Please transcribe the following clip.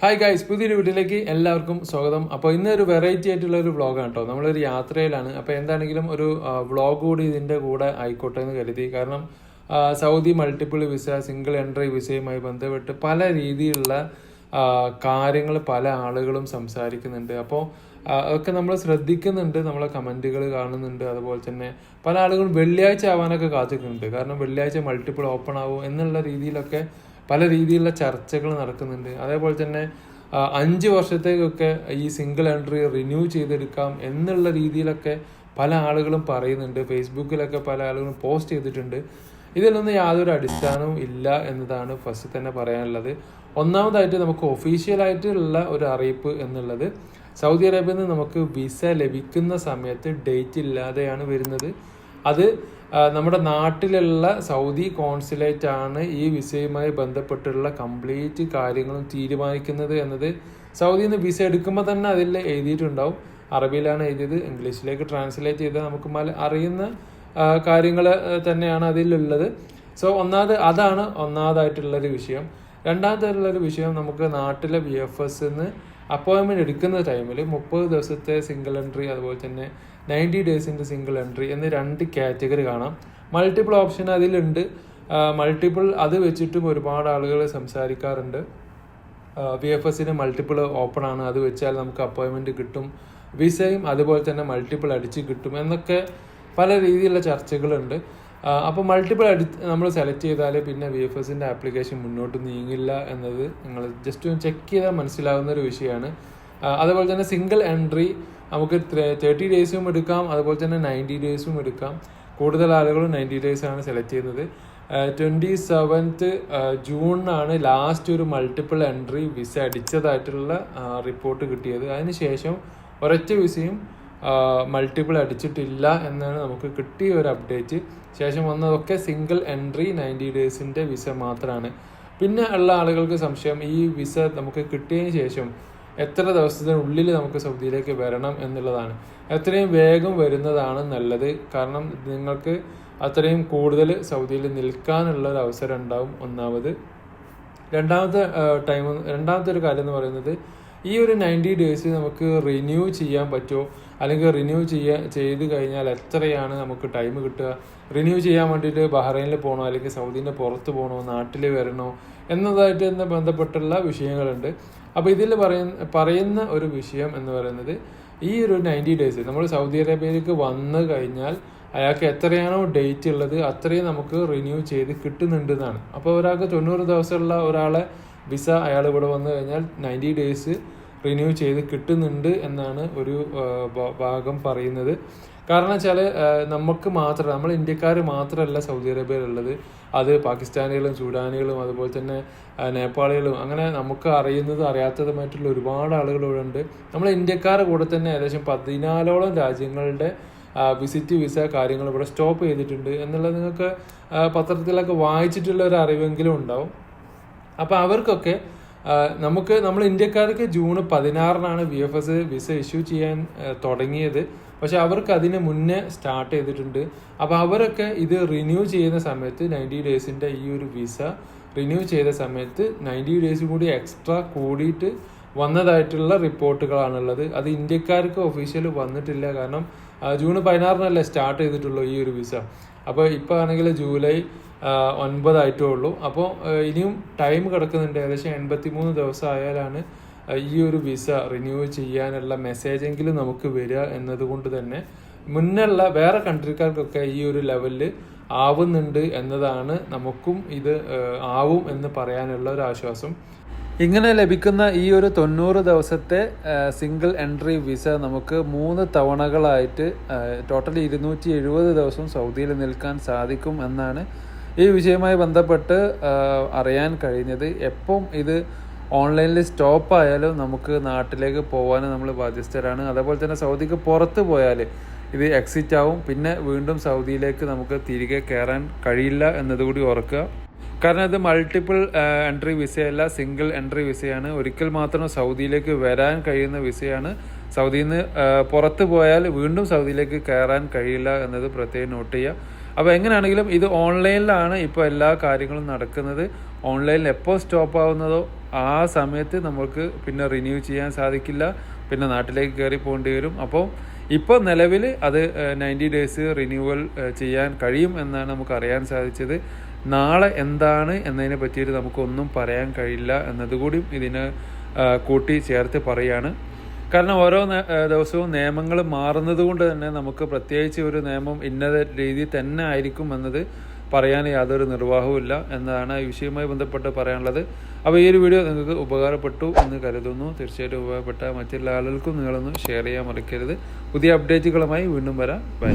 Hi guys പുതിയൊരു വീട്ടിലേക്ക് എല്ലാവർക്കും സ്വാഗതം. അപ്പോൾ ഇന്ന് ഒരു വെറൈറ്റി ആയിട്ടുള്ള ഒരു വ്ളോഗാണ് കേട്ടോ. നമ്മളൊരു യാത്രയിലാണ്. അപ്പോൾ എന്താണെങ്കിലും ഒരു വ്ളോഗ് കൂടി ഇതിന്റെ കൂടെ ആയിക്കോട്ടെ എന്ന് കരുതി. കാരണം Saudi multiple visa single entry വിസയുമായി ബന്ധപ്പെട്ട് പല രീതിയിലുള്ള കാര്യങ്ങൾ പല ആളുകളും സംസാരിക്കുന്നുണ്ട്. അപ്പോൾ അതൊക്കെ നമ്മൾ ശ്രദ്ധിക്കുന്നുണ്ട്. നമ്മളെ കമന്റുകൾ കാണുന്നുണ്ട്. അതുപോലെ തന്നെ പല ആളുകളും വെള്ളിയാഴ്ച ആവാനൊക്കെ കാത്തിക്കുന്നുണ്ട് കാരണം വെള്ളിയാഴ്ച മൾട്ടിപ്പിൾ ഓപ്പൺ ആവും എന്നുള്ള രീതിയിലൊക്കെ പല രീതിയിലുള്ള ചർച്ചകൾ നടക്കുന്നുണ്ട്. അതേപോലെ തന്നെ അഞ്ച് വർഷത്തേക്കൊക്കെ ഈ സിംഗിൾ എൻട്രി റിന്യൂ ചെയ്തെടുക്കാം എന്നുള്ള രീതിയിലൊക്കെ പല ആളുകളും പറയുന്നുണ്ട്. ഫേസ്ബുക്കിലൊക്കെ പല ആളുകളും പോസ്റ്റ് ചെയ്തിട്ടുണ്ട്. ഇതിലൊന്നും യാതൊരു അടിസ്ഥാനവും ഇല്ല എന്നതാണ് ഫസ്റ്റ് തന്നെ പറയാനുള്ളത്. ഒന്നാമതായിട്ട് നമുക്ക് ഒഫീഷ്യലായിട്ടുള്ള ഒരു അറിയിപ്പ് എന്നുള്ളത് സൗദി അറേബ്യയിൽ നിന്ന് നമുക്ക് വിസ ലഭിക്കുന്ന സമയത്ത് ഡേറ്റ് ഇല്ലാതെയാണ് വരുന്നത്. അത് നമ്മുടെ നാട്ടിലുള്ള സൗദി കോൺസുലേറ്റ് ആണ് ഈ വിസയുമായി ബന്ധപ്പെട്ടുള്ള കംപ്ലീറ്റ് കാര്യങ്ങളും തീരുമാനിക്കുന്നത് എന്നത് സൗദിയിൽ നിന്ന് വിസ എടുക്കുമ്പോൾ തന്നെ അതിൽ എഴുതിയിട്ടുണ്ടാവും. അറബിയിലാണ് എഴുതിയത്. ഇംഗ്ലീഷിലേക്ക് ട്രാൻസ്ലേറ്റ് ചെയ്ത് നമുക്ക് മല അറിയുന്ന കാര്യങ്ങൾ തന്നെയാണ് അതിലുള്ളത്. സോ ഒന്നാമത് അതാണ് ഒന്നാമതായിട്ടുള്ളൊരു വിഷയം. രണ്ടാമതായിട്ടുള്ളൊരു വിഷയം നമുക്ക് നാട്ടിലെ ബി എഫ് എസ് അപ്പോയിൻമെന്റ് എടുക്കുന്ന ടൈമിൽ മുപ്പത് ദിവസത്തെ സിംഗിൾ എൻട്രി അതുപോലെ തന്നെ നയന്റി ഡേയ്സിന്റെ സിംഗിൾ എൻട്രി എന്ന രണ്ട് കാറ്റഗറി കാണാം. മൾട്ടിപ്പിൾ ഓപ്ഷൻ അതിലുണ്ട്. മൾട്ടിപ്പിൾ അത് വെച്ചിട്ടും ഒരുപാട് ആളുകൾ സംസാരിക്കാറുണ്ട്. വി എഫ് എസിന് മൾട്ടിപ്പിൾ ഓപ്പൺ ആണ്. അത് വെച്ചാൽ നമുക്ക് അപ്പോയിൻമെന്റ് കിട്ടും. വിസയും അതുപോലെ തന്നെ മൾട്ടിപ്പിൾ അടിച്ച് കിട്ടും. എന്നൊക്കെ പല രീതിയിലുള്ള ചർച്ചകളുണ്ട്. അപ്പോൾ മൾട്ടിപ്പിൾ എടുത്ത് നമ്മൾ സെലക്ട് ചെയ്താൽ പിന്നെ വി എഫ് എസിന്റെ ആപ്ലിക്കേഷൻ മുന്നോട്ട് നീങ്ങില്ല എന്നത് നിങ്ങൾ ജസ്റ്റ് ഒന്ന് ചെക്ക് ചെയ്താൽ മനസ്സിലാവുന്ന ഒരു വിഷയമാണ് അതുപോലെ തന്നെ സിംഗിൾ എൻട്രി നമുക്ക് തേർട്ടി ഡേയ്സും എടുക്കാം അതുപോലെ തന്നെ നയന്റി ഡേയ്സും എടുക്കാം. കൂടുതൽ ആളുകളും നയന്റി ആണ് സെലക്ട് ചെയ്യുന്നത്. ട്വന്റി സെവൻത്ത് ജൂണിനാണ് ലാസ്റ്റ് ഒരു മൾട്ടിപ്പിൾ എൻട്രി വിസ അടിച്ചതായിട്ടുള്ള റിപ്പോർട്ട് കിട്ടിയത്. അതിനുശേഷം ഒരൊറ്റ വിസയും മൾട്ടിപ്പിൾ അടിച്ചിട്ടില്ല എന്നാണ് നമുക്ക് കിട്ടിയ ഒരു അപ്ഡേറ്റ് ശേഷം വന്നതൊക്കെ സിംഗിൾ എൻട്രി നയന്റി ഡേയ്സിന്റെ വിസ മാത്രമാണ് പിന്നെ ഉള്ള ആളുകൾക്ക് സംശയം ഈ വിസ നമുക്ക് കിട്ടിയതിന് ശേഷം എത്ര ദിവസത്തിനുള്ളിൽ നമുക്ക് സൗദിയിലേക്ക് വരണം എന്നുള്ളതാണ്. എത്രയും വേഗം വരുന്നതാണ് നല്ലത്. കാരണം നിങ്ങൾക്ക് അത്രയും കൂടുതൽ സൗദിയിൽ നിൽക്കാനുള്ള ഒരു അവസരം ഉണ്ടാവും ഒന്നാമത്. രണ്ടാമത്തെ ടൈം രണ്ടാമത്തെ ഒരു കാര്യം എന്ന് പറയുന്നത് ഈ ഒരു നയന്റി ഡേയ്സ് നമുക്ക് റിന്യൂ ചെയ്യാൻ പറ്റുമോ അല്ലെങ്കിൽ റിന്യൂ ചെയ്യാ ചെയ്ത് കഴിഞ്ഞാൽ എത്രയാണ് നമുക്ക് ടൈം കിട്ടുക? റിന്യൂ ചെയ്യാൻ വേണ്ടിയിട്ട് ബഹ്റൈനിൽ പോകണോ അല്ലെങ്കിൽ സൗദീന്റെ പുറത്ത് പോകണോ നാട്ടിൽ വരണോ? എന്നതായിട്ട് തന്നെ ബന്ധപ്പെട്ടുള്ള വിഷയങ്ങളുണ്ട്. അപ്പോൾ ഇതിൽ പറയുന്ന പറയുന്ന ഒരു വിഷയം എന്ന് പറയുന്നത് ഈ ഒരു നയന്റി ഡേയ്സ് നമ്മൾ സൗദി അറേബ്യയിലേക്ക് വന്നു കഴിഞ്ഞാൽ അയാൾക്ക് എത്രയാണോ ഡേറ്റ് ഉള്ളത് അത്രയും നമുക്ക് റിന്യൂ ചെയ്ത് കിട്ടുന്നുണ്ട് എന്നാണ്. അപ്പോൾ ഒരാൾക്ക് തൊണ്ണൂറ് ദിവസമുള്ള ഒരാളെ വിസ അയാൾ ഇവിടെ വന്നു കഴിഞ്ഞാൽ നയന്റി ഡേയ്സ് റിന്യൂ ചെയ്ത് കിട്ടുന്നുണ്ട് എന്നാണ് ഒരു ഭാഗം പറയുന്നത്. കാരണം വെച്ചാൽ നമുക്ക് മാത്രം നമ്മൾ ഇന്ത്യക്കാർ മാത്രമല്ല സൗദി അറേബ്യയിലുള്ളത്. അത് പാകിസ്ഥാനികളും ചൂടാനികളും അതുപോലെ തന്നെ നേപ്പാളികളും അങ്ങനെ നമുക്ക് അറിയുന്നത് അറിയാത്തതുമായിട്ടുള്ള ഒരുപാട് ആളുകൾ ഇവിടെ ഉണ്ട്. നമ്മൾ ഇന്ത്യക്കാർ കൂടെ തന്നെ ഏകദേശം പതിനാലോളം രാജ്യങ്ങളുടെ വിസിറ്റ് വിസ കാര്യങ്ങൾ ഇവിടെ സ്റ്റോപ്പ് ചെയ്തിട്ടുണ്ട് എന്നുള്ളത് നിങ്ങൾക്ക് പത്രത്തിലൊക്കെ വായിച്ചിട്ടുള്ള ഒരു അറിവെങ്കിലും ഉണ്ടാവും. അപ്പോൾ അവർക്കൊക്കെ നമുക്ക് നമ്മൾ ഇന്ത്യക്കാർക്ക് June പതിനാറിനാണ് V F S visa issue ചെയ്യാൻ തുടങ്ങിയത്. പക്ഷെ അവർക്ക് അതിന് മുന്നേ സ്റ്റാർട്ട് ചെയ്തിട്ടുണ്ട്. അപ്പോൾ അവരൊക്കെ ഇത് റിന്യൂ ചെയ്യുന്ന സമയത്ത് നയന്റി ഡേയ്സിന്റെ ഈ ഒരു വിസ റിന്യൂ ചെയ്ത സമയത്ത് നയന്റി ഡേയ്സ് കൂടി എക്സ്ട്രാ കൂടിയിട്ട് വന്നതായിട്ടുള്ള റിപ്പോർട്ടുകളാണുള്ളത്. അത് ഇന്ത്യക്കാർക്ക് ഒഫീഷ്യൽ വന്നിട്ടില്ല. കാരണം ജൂൺ പതിനാറിനല്ലേ സ്റ്റാർട്ട് ചെയ്തിട്ടുള്ളൂ ഈ ഒരു വിസ അപ്പോൾ ഇപ്പോൾ ആണെങ്കിൽ ജൂലൈ ഒൻപതായിട്ടേ ഉള്ളൂ അപ്പോൾ ഇനിയും ടൈം കിടക്കുന്നുണ്ട്. ഏകദേശം എൺപത്തി മൂന്ന് ദിവസം ആയാലാണ് ഈ ഒരു വിസ റിന്യൂ ചെയ്യാനുള്ള മെസ്സേജെങ്കിലും നമുക്ക് വരിക എന്നതുകൊണ്ട് തന്നെ മുന്നുള്ള വേറെ കൺട്രിക്കാർക്കൊക്കെ ഈ ഒരു ലെവലിൽ ആവുന്നുണ്ട് എന്നതാണ് നമുക്കും ഇത് ആവും എന്ന് പറയാനുള്ള ഒരു ആശ്വാസം. ഇങ്ങനെ ലഭിക്കുന്ന ഈ ഒരു തൊണ്ണൂറ് ദിവസത്തെ സിംഗിൾ എൻട്രി വിസ നമുക്ക് മൂന്ന് തവണകളായിട്ട് ടോട്ടൽ ഇരുന്നൂറ്റി എഴുപത് ദിവസം സൗദിയിൽ നിൽക്കാൻ സാധിക്കും എന്നാണ് ഈ വിഷയവുമായി ബന്ധപ്പെട്ട് അറിയാൻ കഴിഞ്ഞത് എപ്പം ഇത് ഓൺലൈനിൽ സ്റ്റോപ്പ് ആയാലും നമുക്ക് നാട്ടിലേക്ക് പോകാൻ നമ്മൾ ബാധ്യസ്ഥരാണ്. അതേപോലെ തന്നെ സൗദിക്ക് പുറത്ത് പോയാൽ ഇത് എക്സിറ്റ് ആവും. പിന്നെ വീണ്ടും സൗദിയിലേക്ക് നമുക്ക് തിരികെ കയറാൻ കഴിയില്ല എന്നതുകൂടി ഓർക്കുക. കാരണം ഇത് മൾട്ടിപ്പിൾ എൻട്രി വിസയല്ല സിംഗിൾ എൻട്രി വിസയാണ് ഒരിക്കൽ മാത്രം സൗദിയിലേക്ക് വരാൻ കഴിയുന്ന വിസയാണ് സൗദിയിൽ നിന്ന് പുറത്ത് പോയാൽ വീണ്ടും സൗദിയിലേക്ക് കയറാൻ കഴിയില്ല എന്നത് പ്രത്യേകം നോട്ട് ചെയ്യുക. അപ്പോൾ എങ്ങനെയാണെങ്കിലും ഇത് ഓൺലൈനിലാണ് ഇപ്പോൾ എല്ലാ കാര്യങ്ങളും നടക്കുന്നത്. ഓൺലൈനിൽ എപ്പോൾ സ്റ്റോപ്പ് ആവുന്നതോ ആ സമയത്ത് നമുക്ക് പിന്നെ റിന്യൂ ചെയ്യാൻ സാധിക്കില്ല. പിന്നെ നാട്ടിലേക്ക് കയറി പോകേണ്ടി വരും. അപ്പോൾ ഇപ്പോൾ നിലവിൽ അത് നയന്റി ഡേയ്സ് റിന്യൂവൽ ചെയ്യാൻ കഴിയും എന്നാണ് നമുക്ക് അറിയാൻ സാധിച്ചത്. നാളെ എന്താണ് എന്നതിനെ പറ്റിയിട്ട് നമുക്കൊന്നും പറയാൻ കഴിയില്ല എന്നതുകൂടി ഇതിനെ കൂട്ടി ചേർത്ത് പറയാണ്. കാരണം ഓരോ ദിവസവും നിയമങ്ങൾ മാറുന്നത് കൊണ്ട് തന്നെ നമുക്ക് പ്രത്യേകിച്ച് ഒരു നിയമം ഇന്ന രീതി തന്നെ ആയിരിക്കും എന്നത് പറയാൻ യാതൊരു നിർവാഹവുമില്ല എന്നതാണ് ഈ വിഷയവുമായി ബന്ധപ്പെട്ട് പറയാനുള്ളത്. അപ്പോൾ ഈ ഒരു വീഡിയോ നിങ്ങൾക്ക് ഉപകാരപ്പെട്ടു എന്ന് കരുതുന്നു. തീർച്ചയായിട്ടും ഉപകാരപ്പെട്ട മറ്റെല്ലാ ആളുകൾക്കും നിങ്ങളൊന്ന് ഷെയർ ചെയ്യാൻ മറക്കരുത്. പുതിയ അപ്ഡേറ്റുകളുമായി വീണ്ടും വരാം. ബൈ.